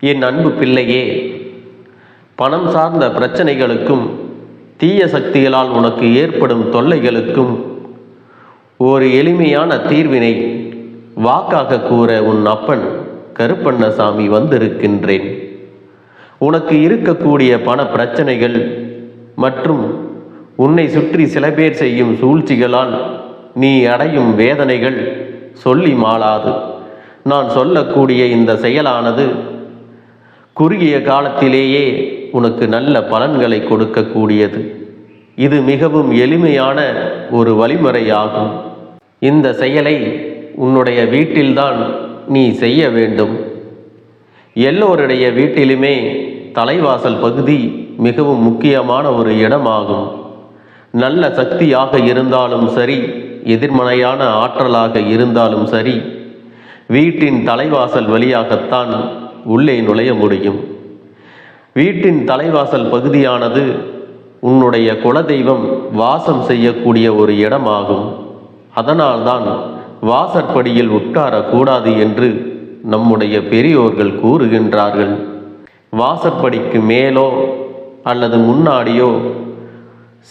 என் அன்பு பிள்ளையே பணம் சார்ந்த பிரச்சனைகளுக்கும் தீய சக்திகளால் உனக்கு ஏற்படும் தொல்லைகளுக்கும் ஒரு எளிமையான தீர்வினை வாக்காக கூற உன் அப்பன் கருப்பண்ணசாமி வந்திருக்கின்றேன். உனக்கு இருக்கக்கூடிய பண பிரச்சனைகள் மற்றும் உன்னை சுற்றி சில பேர் செய்யும் சூழ்ச்சிகளால் நீ அடையும் வேதனைகள் சொல்லி மாளாது. நான் சொல்லக்கூடிய இந்த செயலானது குறுகிய காலத்திலேயே உனக்கு நல்ல பலன்களை கொடுக்கக்கூடியது. இது மிகவும் எளிமையான ஒரு வழிமுறையாகும். இந்த செயலை உன்னுடைய வீட்டில்தான் நீ செய்ய வேண்டும். எல்லோருடைய வீட்டிலுமே தலைவாசல் பகுதி மிகவும் முக்கியமான ஒரு இடமாகும். நல்ல சக்தியாக இருந்தாலும் சரி எதிர்மறையான ஆற்றலாக இருந்தாலும் சரி வீட்டின் தலைவாசல் வழியாகத்தான் உள்ளே நுழைய முடியும். வீட்டின் தலைவாசல் பகுதியானது உன்னுடைய குலதெய்வம் வாசம் செய்யக்கூடிய ஒரு இடமாகும். அதனால்தான் வாசற்படியில் உட்காரக்கூடாது என்று நம்முடைய பெரியோர்கள் கூறுகின்றார்கள். வாசற்படிக்கு மேலோ அல்லது முன்னாடியோ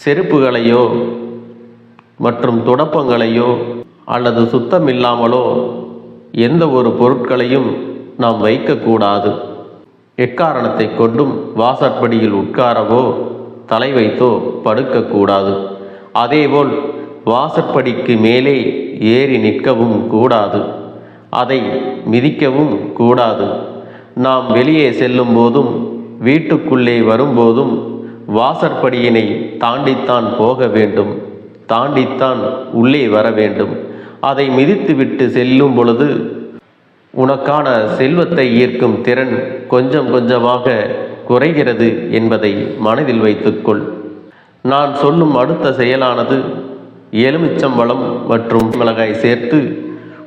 செருப்புகளையோ மற்றும் துடப்பங்களையோ அல்லது சுத்தமில்லாமலோ எந்த ஒரு பொருட்களையும் நாம் வைக்கக்கூடாது. எக்காரணத்தை கொண்டும் வாசற்படியில் உட்காரவோ தலை வைத்தோ படுக்கக்கூடாது. அதேபோல் வாசற்படிக்கு மேலே ஏறி நிற்கவும் கூடாது. அதை மிதிக்கவும் கூடாது. நாம் வெளியே செல்லும் போதும் வீட்டுக்குள்ளே வரும்போதும் வாசற்படியினை தாண்டித்தான் போக வேண்டும். தாண்டித்தான் உள்ளே வர வேண்டும். அதை மிதித்துவிட்டு செல்லும் பொழுது உனக்கான செல்வத்தை ஈர்க்கும் திறன் கொஞ்சம் கொஞ்சமாக குறைகிறது என்பதை மனதில் வைத்துக்கொள். நான் சொல்லும் அடுத்த செயலானது எலுமிச்சம்பழம் மற்றும் மிளகாய் சேர்த்து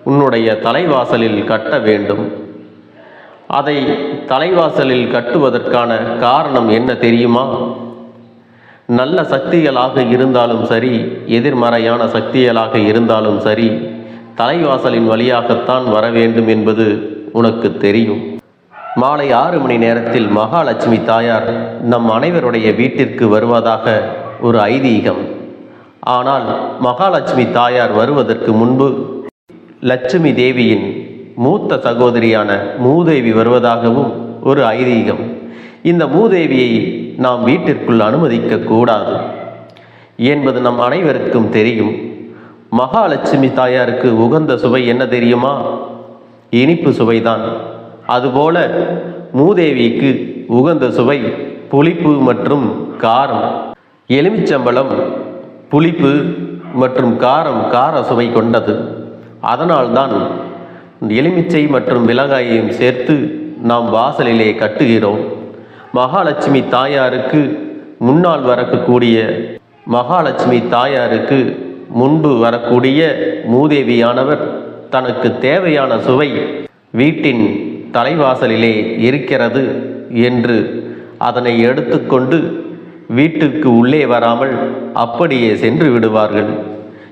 உன்னுடைய தலைவாசலில் கட்ட வேண்டும். அதை தலைவாசலில் கட்டுவதற்கான காரணம் என்ன தெரியுமா? நல்ல சக்திகளாக இருந்தாலும் சரி எதிர்மறையான சக்திகளாக இருந்தாலும் சரி தலைவாசலின் வழியாகத்தான் வர வேண்டும் என்பது உனக்கு தெரியும். மாலை ஆறு மணி நேரத்தில் மகாலட்சுமி தாயார் நம் அனைவருடைய வீட்டிற்கு வருவதாக ஒரு ஐதீகம். ஆனால் மகாலட்சுமி தாயார் வருவதற்கு முன்பு லட்சுமி தேவியின் மூத்த சகோதரியான மூதேவி வருவதாகவும் ஒரு ஐதீகம். இந்த மூதேவியை நாம் வீட்டிற்குள் அனுமதிக்க கூடாது என்பது நம் அனைவருக்கும் தெரியும். மகாலட்சுமி தாயாருக்கு உகந்த சுவை என்ன தெரியுமா? இனிப்பு சுவைதான். அதுபோல மூதேவிக்கு உகந்த சுவை புளிப்பு மற்றும் காரம். எலுமிச்சம்பழம் புளிப்பு மற்றும் காரம் கார சுவை கொண்டது. அதனால்தான் எலுமிச்சை மற்றும் மிளகாயையும் சேர்த்து நாம் வாசலிலே கட்டுகிறோம். மகாலட்சுமி தாயாருக்கு முன்னால் வரக்கூடிய மகாலட்சுமி தாயாருக்கு முன்பு வரக்கூடிய மூதேவியானவர் தனக்கு தேவையான சுவை வீட்டின் தலைவாசலிலே இருக்கிறது என்று அதனை எடுத்துக்கொண்டு வீட்டுக்கு உள்ளே வராமல் அப்படியே சென்று விடுவார்கள்.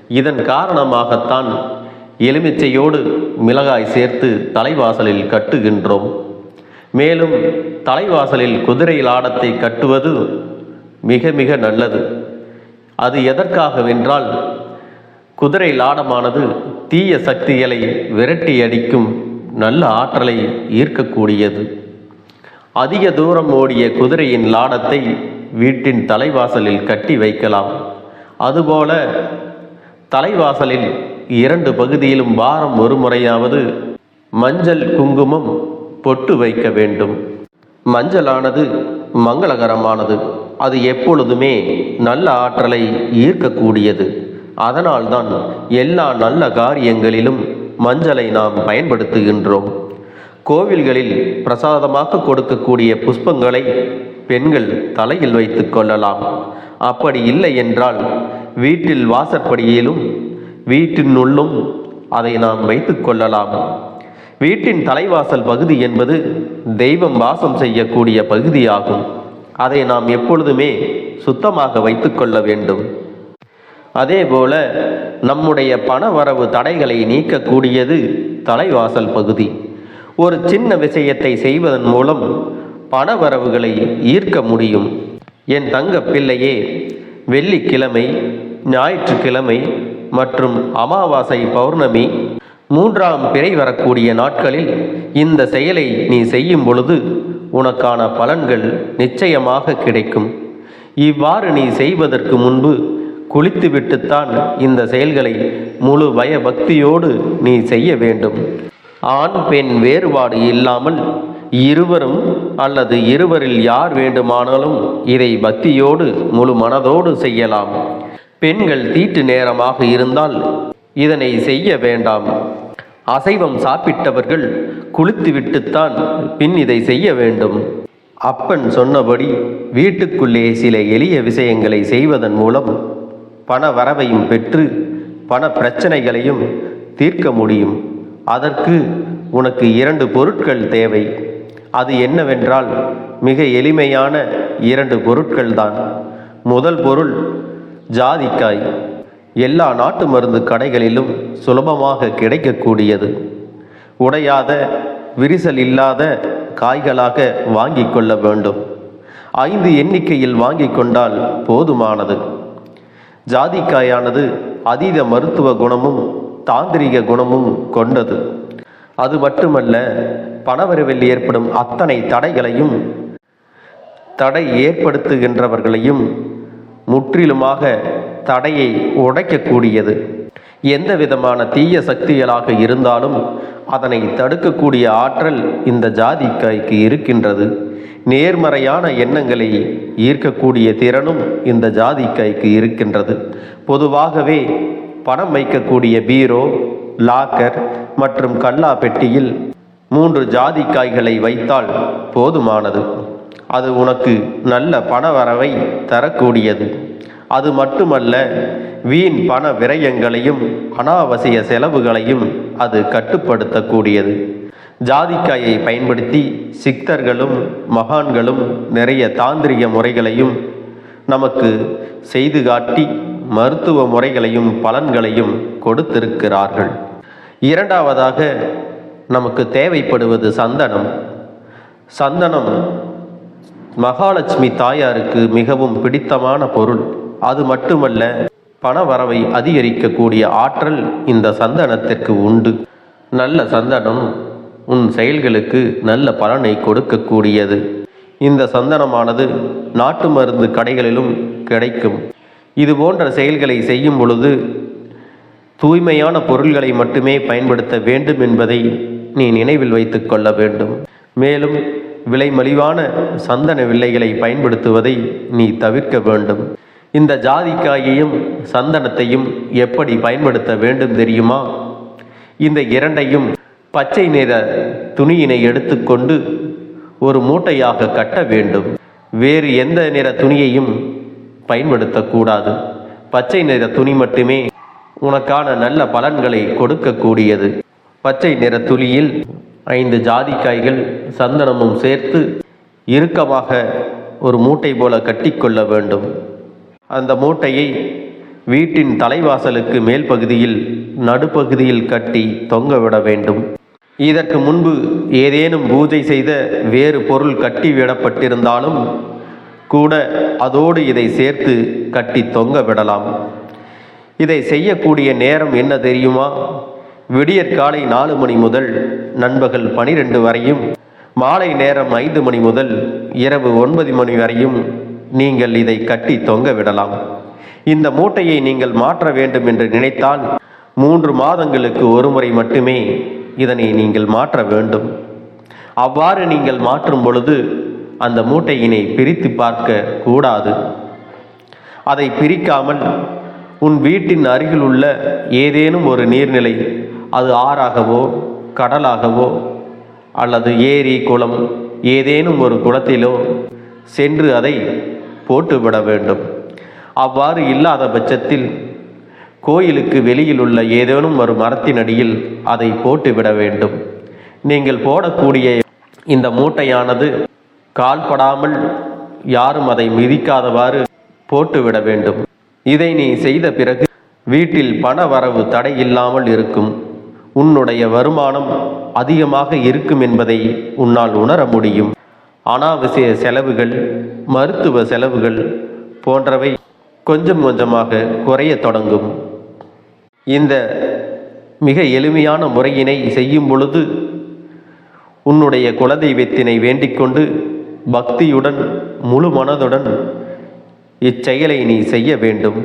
இதன் காரணமாகத்தான் எலுமிச்சையோடு மிளகாய் சேர்த்து தலைவாசலில் கட்டுகின்றோம். மேலும் தலைவாசலில் குதிரை லாடத்தை கட்டுவது மிக மிக நல்லது. அது எதற்காகவென்றால் குதிரை லாடமானது தீய சக்திகளை விரட்டி அடிக்கும் நல்ல ஆற்றலை ஈர்க்கக்கூடியது. அதிக தூரம் ஓடிய குதிரையின் லாடத்தை வீட்டின் தலைவாசலில் கட்டி வைக்கலாம். அதுபோல தலைவாசலில் இரண்டு பகுதியிலும் வாரம் ஒரு முறையாவது மஞ்சள் குங்குமம் பொட்டு வைக்க வேண்டும். மஞ்சளானது மங்களகரமானது. அது எப்பொழுதுமே நல்ல ஆற்றலை ஈர்க்கக்கூடியது. அதனால்தான் எல்லா நல்ல காரியங்களிலும் மஞ்சளை நாம் பயன்படுத்துகின்றோம். கோவில்களில் பிரசாதமாக கொடுக்கக்கூடிய புஷ்பங்களை பெண்கள் தலையில் வைத்துக் கொள்ளலாம். அப்படி இல்லை என்றால் வீட்டில் வாசற்படியிலும் வீட்டினுள்ளும் அதை நாம் வைத்துக் கொள்ளலாம். வீட்டின் தலைவாசல் பகுதி என்பது தெய்வம் வாசம் செய்யக்கூடிய பகுதியாகும். அதை நாம் எப்பொழுதுமே சுத்தமாக வைத்துக்கொள்ள வேண்டும். அதே போல நம்முடைய பண வரவு தடைகளை நீக்கக்கூடியது தலைவாசல் பகுதி. ஒரு சின்ன விஷயத்தை செய்வதன் மூலம் பணவரவுகளை ஈர்க்க முடியும். என் தங்க பிள்ளையே வெள்ளிக்கிழமை ஞாயிற்றுக்கிழமை மற்றும் அமாவாசை பௌர்ணமி மூன்றாம் பிறை வரக்கூடிய நாட்களில் இந்த செயலை நீ செய்யும் பொழுது உனக்கான பலன்கள் நிச்சயமாக கிடைக்கும். இவ்வாறு நீ செய்வதற்கு முன்பு குளித்து விட்டுத்தான் இந்த செயல்களை முழு பயபக்தியோடு நீ செய்ய வேண்டும். ஆண் பெண் வேறுபாடு இல்லாமல் இருவரும் அல்லது இருவரில் யார் வேண்டுமானாலும் இதை பக்தியோடு முழு மனதோடு செய்யலாம். பெண்கள் தீட்டு நேரமாக இருந்தால் இதனை செய்ய வேண்டாம். அசைவம் சாப்பிட்டவர்கள் குளித்துவிட்டுத்தான் பின் இதை செய்ய வேண்டும். அப்பன் சொன்னபடி வீட்டுக்குள்ளே சில எளிய விஷயங்களை செய்வதன் மூலம் பண வரவையும் பெற்று பண பிரச்சனைகளையும் தீர்க்க முடியும். அதற்கு உனக்கு இரண்டு பொருட்கள் தேவை. அது என்னவென்றால் மிக எளிமையான இரண்டு பொருட்கள் தான் முதல் பொருள் ஜாதிக்காய். எல்லா நாட்டு மருந்து கடைகளிலும் சுலபமாக கிடைக்கக்கூடியது. உடையாத விரிசல் இல்லாத காய்களாக வாங்கிக் கொள்ள வேண்டும். ஐந்து எண்ணிக்கையில் வாங்கிக் கொண்டால் போதுமானது. ஜாதிக்காயானது அதீத மருத்துவ குணமும் தாந்திரிக குணமும் கொண்டது. அது மட்டுமல்ல பணவரவில் ஏற்படும் அத்தனை தடைகளையும் தடை ஏற்படுத்துகின்றவர்களையும் முற்றிலுமாக தடையை உடைக்கக்கூடியது. எந்த விதமான தீய சக்திகளாக இருந்தாலும் அதனை தடுக்கக்கூடிய ஆற்றல் இந்த ஜாதிக்காய்க்கு இருக்கின்றது. நேர்மறையான எண்ணங்களை ஈர்க்கக்கூடிய திறனும் இந்த ஜாதிக்காய்க்கு இருக்கின்றது. பொதுவாகவே பணம் வைக்கக்கூடிய பீரோ லாக்கர் மற்றும் கல்லா பெட்டியில் மூன்று ஜாதிக்காய்களை வைத்தால் போதுமானது. அது உனக்கு நல்ல பணவரவை தரக்கூடியது. அது மட்டுமல்ல வீண் பண விரயங்களையும் அனாவசிய செலவுகளையும் அது கட்டுப்படுத்தக்கூடியது. ஜாதிக்காயை பயன்படுத்தி சித்தர்களும் மகான்களும் நிறைய தாந்திரிக முறைகளையும் நமக்கு செய்து காட்டி மருத்துவ முறைகளையும் பலன்களையும் கொடுத்திருக்கிறார்கள். இரண்டாவதாக நமக்கு தேவைப்படுவது சந்தனம். சந்தனம் மகாலட்சுமி தாயாருக்கு மிகவும் பிடித்தமான பொருள். அது மட்டுமல்ல பணவரவை அதிகரிக்கக்கூடிய ஆற்றல் இந்த சந்தனத்திற்கு உண்டு. நல்ல சந்தனம் உன் செயல்களுக்கு நல்ல பலனை கொடுக்கக்கூடியது. இந்த சந்தனமானது நாட்டு மருந்து கடைகளிலும் கிடைக்கும். இது போன்ற செயல்களை செய்யும் பொழுது தூய்மையான பொருள்களை மட்டுமே பயன்படுத்த வேண்டும் என்பதை நீ நினைவில் வைத்து கொள்ள வேண்டும். மேலும் விலை மலிவான சந்தன வில்லைகளை பயன்படுத்துவதை நீ தவிர்க்க வேண்டும். இந்த ஜாதிக்காயையும் சந்தனத்தையும் எப்படி பயன்படுத்த வேண்டும் தெரியுமா? இந்த இரண்டையும் பச்சை நிற துணியினை எடுத்துக்கொண்டு ஒரு மூட்டையாக கட்ட வேண்டும். வேறு எந்த நிற துணியையும் பயன்படுத்தக்கூடாது. பச்சை நிற துணி மட்டுமே உனக்கான நல்ல பலன்களை கொடுக்கக்கூடியது. பச்சை நிற துளியில் ஐந்து ஜாதிக்காய்கள் சந்தனமும் சேர்த்து இறுக்கமாக ஒரு மூட்டை போல கட்டிக்கொள்ள வேண்டும். அந்த மூட்டையை வீட்டின் தலைவாசலுக்கு மேல் பகுதியில் நடுப்பகுதியில் கட்டி தொங்கவிட வேண்டும். இதற்கு முன்பு ஏதேனும் பூஜை செய்த வேறு பொருள் கட்டி விடப்பட்டிருந்தாலும் கூட அதோடு இதை சேர்த்து கட்டி தொங்க விடலாம். இதை செய்யக்கூடிய நேரம் என்ன தெரியுமா? விடியற் காலை நாலு மணி முதல் நண்பகல் பனிரெண்டு வரையும் மாலை நேரம் ஐந்து மணி முதல் இரவு ஒன்பது மணி வரையும் நீங்கள் இதை கட்டி தொங்க விடலாம். இந்த மூட்டையை நீங்கள் மாற்ற வேண்டும் என்று நினைத்தால் மூன்று மாதங்களுக்கு ஒரு முறை மட்டுமே இதனை நீங்கள் மாற்ற வேண்டும். அவ்வாறு நீங்கள் மாற்றும் பொழுது அந்த மூட்டையினை பிரித்து பார்க்க கூடாது. அதை பிரிக்காமல் உன் வீட்டின் அருகில் உள்ள ஏதேனும் ஒரு நீர்நிலை அது ஆறாகவோ கடலாகவோ அல்லது ஏரி குளம் ஏதேனும் ஒரு குளத்திலோ சென்று அதை போட்டுவிட வேண்டும். அவ்வாறு இல்லாத பட்சத்தில் கோயிலுக்கு வெளியில் உள்ள ஏதேனும் ஒரு மரத்தின் அடியில் அதை போட்டுவிட வேண்டும். நீங்கள் போடக்கூடிய இந்த மூட்டையானது கால்படாமல் யாரும் அதை மிதிக்காதவாறு போட்டுவிட வேண்டும். இதை நீ செய்த பிறகு வீட்டில் பண வரவு தடை இல்லாமல் இருக்கும். உன்னுடைய வருமானம் அதிகமாக இருக்கும் என்பதை உன்னால் உணர முடியும். அனாவசிய செலவுகள் மருத்துவ செலவுகள் போன்றவை கொஞ்சம் கொஞ்சமாக குறைய தொடங்கும். இந்த மிக எளிமையான முறையினை செய்யும் பொழுது உன்னுடைய குலதெய்வத்தினை வேண்டிக்கொண்டு பக்தியுடன் முழு மனதுடன் இச்செயலை நீ செய்ய வேண்டும்.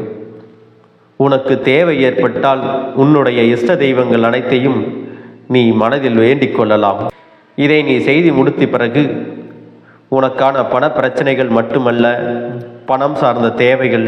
உனக்கு தேவை ஏற்பட்டால் உன்னுடைய இஷ்ட தெய்வங்கள் அனைத்தையும் நீ மனதில் வேண்டிக் கொள்ளலாம். இதை நீ செய்து முடித்த பிறகு உனக்கான பண பிரச்சனைகள் மட்டுமல்ல பணம் சார்ந்த தேவைகள்